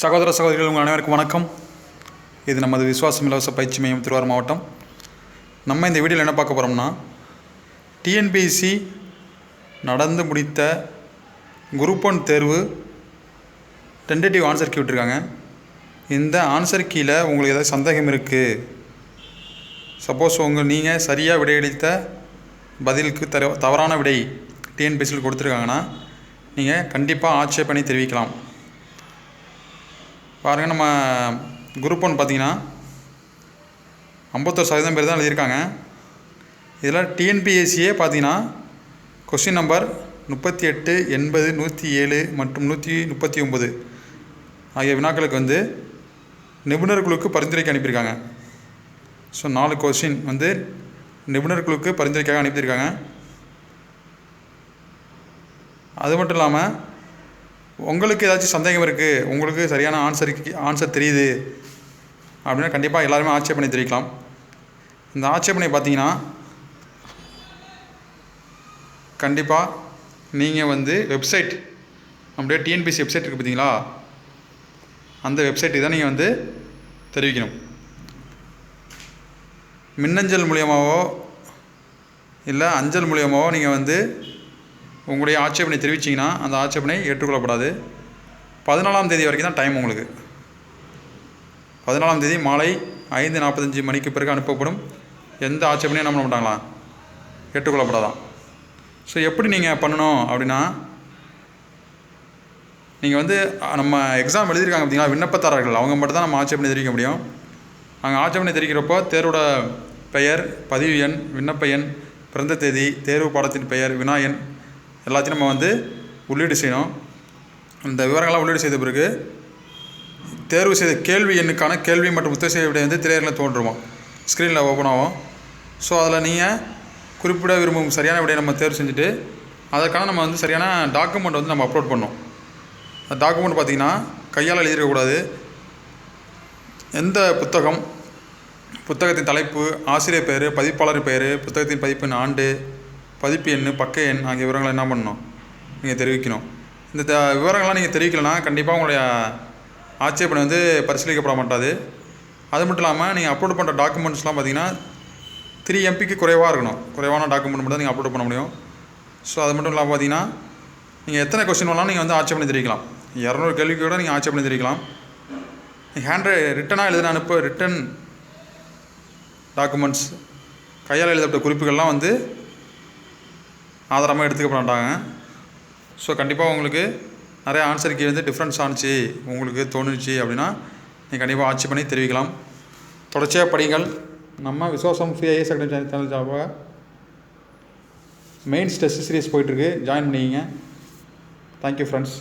சகோதர சகோதரிகள் உங்கள் அனைவருக்கும் வணக்கம். இது நமது விசுவாசம் இலவச பயிற்சி மையம் திருவாரூர் மாவட்டம். நம்ம இந்த வீடியோவில் என்ன பார்க்க போகிறோம்னா டிஎன்பிஎஸ்சி நடந்து முடித்த குரூப் ஒன் தேர்வு டென்டேட்டிவ் ஆன்சர் கீ விட்டுருக்காங்க. இந்த ஆன்சர் கீழே உங்களுக்கு ஏதாவது சந்தேகம் இருக்குது சப்போஸ் உங்கள் நீங்கள் சரியாக விடையளித்த பதிலுக்கு தர தவறான விடை டிஎன்பிஎஸ்சியில் கொடுத்துருக்காங்கன்னா நீங்கள் கண்டிப்பாக ஆட்சேபனை தெரிவிக்கலாம். பாருங்கள் நம்ம குரூப் ஒன் பார்த்தீங்கன்னா ஐம்பத்தொரு சதவீதம் பேர் தான் எழுதியிருக்காங்க. இதில் டிஎன்பிஎஸ்சியே பார்த்தீங்கன்னா கொஸ்டின் நம்பர் முப்பத்தி எட்டு எண்பது நூற்றி ஏழு மற்றும் நூற்றி முப்பத்தி ஒம்பது ஆகிய வினாக்களுக்கு வந்து நிபுணர் குழுக்கு பரிந்துரைக்கு அனுப்பியிருக்காங்க. ஸோ நாலு கொஸ்டின் வந்து நிபுணர் குழுக்கு பரிந்துரைக்காக அனுப்பியிருக்காங்க. அது மட்டும் இல்லாமல் உங்களுக்கு ஏதாச்சும் சந்தேகம் இருக்குது உங்களுக்கு சரியான ஆன்சருக்கு ஆன்சர் தெரியுது அப்படின்னா கண்டிப்பாக எல்லாருமே ஆட்சேபனை தெரிவிக்கலாம். இந்த ஆட்சேபனை பார்த்தீங்கன்னா கண்டிப்பாக நீங்கள் வந்து வெப்சைட் நம்முடைய டிஎன்பிசி வெப்சைட் இருக்குது பார்த்தீங்களா? அந்த வெப்சைட்டுக்கு தான் நீங்கள் வந்து தெரிவிக்கணும். மின்னஞ்சல் மூலியமாகவோ இல்லை அஞ்சல் மூலியமாகவோ நீங்கள் வந்து உங்களுடைய ஆட்சேபனை தெரிவிச்சிங்கன்னா அந்த ஆட்சேபனை ஏற்றுக்கொள்ளப்படாது. பதினாலாம் தேதி வரைக்கும் தான் டைம் உங்களுக்கு. பதினாலாம் தேதி மாலை ஐந்து நாற்பத்தஞ்சு மணிக்கு பிறகு அனுப்பப்படும் எந்த ஆட்சேபனையும் என்ன பண்ண மாட்டாங்களா? ஏற்றுக்கொள்ளப்படாதான். ஸோ எப்படி நீங்கள் பண்ணணும் அப்படின்னா நீங்கள் வந்து நம்ம எக்ஸாம் எழுதியிருக்காங்க பார்த்தீங்களா விண்ணப்பத்தாரர்கள் அவங்க மட்டும் தான் நம்ம ஆட்சேபனை தெரிவிக்க முடியும். நாங்கள் ஆட்சேபனை தெரிவிக்கிறப்போ தேர்வோட பெயர் பதிவு எண் விண்ணப்ப எண் பிறந்த தேதி தேர்வு பாடத்தின் பெயர் வினா எண் எல்லாத்தையும் நம்ம வந்து உள்ளீடு செய்யணும். இந்த விவரங்கள்லாம் உள்ளீடு செய்த பிறகு தேர்வு செய்த கேள்வி எண்ணுக்கான கேள்வி மற்றும் புத்தக செய்ய விட வந்து திரையரங்கில் தோன்றுவோம். ஸ்க்ரீனில் ஓப்பன் ஆகும் ஸோ அதில் நீங்கள் குறிப்பிட விரும்பும் சரியான விடையை நம்ம தேர்வு செஞ்சுட்டு அதற்கான நம்ம வந்து சரியான டாக்குமெண்ட் வந்து நம்ம அப்லோட் பண்ணோம் அந்த டாக்குமெண்ட் பார்த்திங்கன்னா கையால் எழுதியிருக்கக்கூடாது எந்த புத்தகம் புத்தகத்தின் தலைப்பு ஆசிரியர் பெயர் பதிப்பாளர் பெயர் புத்தகத்தின் பதிப்பின் ஆண்டு பதிப்பு எண் பக்க எண் ஆகிய விவரங்களை என்ன பண்ணணும்? நீங்கள் தெரிவிக்கணும். இந்த த விவரங்கள்லாம் நீங்கள் தெரிவிக்கலைன்னா கண்டிப்பாக உங்களுடைய ஆட்சேபனை வந்து பரிசீலிக்கப்பட மாட்டாது. அது மட்டும் இல்லாமல் நீங்கள் அப்லோட் பண்ணுற டாக்குமெண்ட்ஸ்லாம் பார்த்தீங்கன்னா த்ரீ எம்பிக்கு குறைவாக இருக்கணும். குறைவான டாக்குமெண்ட் மட்டும் தான் நீங்கள் அப்லோட் பண்ண முடியும். ஸோ அது மட்டும் இல்லாமல் பார்த்தீங்கன்னா நீங்கள் எத்தனை கொஸ்டின் வேணாலும் நீங்கள் வந்து ஆட்சேபனை தெரிவிக்கலாம். இரநூறு கேள்விக்கு கூட நீங்கள் ஆட்சேபனை தெரிவிக்கலாம். ஹேண்ட் ரிட்டனாக எழுதின அனுப்ப ரிட்டன் டாக்குமெண்ட்ஸ் கையால் எழுதப்பட்ட குறிப்புகள்லாம் வந்து ஆதாரமாக எடுத்துக்க மாட்டாங்க. ஸோ கண்டிப்பாக உங்களுக்கு நிறைய ஆன்சர் கீ வந்து டிஃப்ரென்ஸ் ஆணுச்சு உங்களுக்கு தோணுச்சு அப்படின்னா நீங்கள் கண்டிப்பாக ஆட்சி பண்ணி தெரிவிக்கலாம். தொடர்ச்சியாக படிங்கள். நம்ம Visuvasam free IAS academy channel channel சார்பாக மெயின்ஸ் டெஸ்ட் சீரியஸ் போயிட்டுருக்கு ஜாயின் பண்ணிக்கிங்க. Thank you friends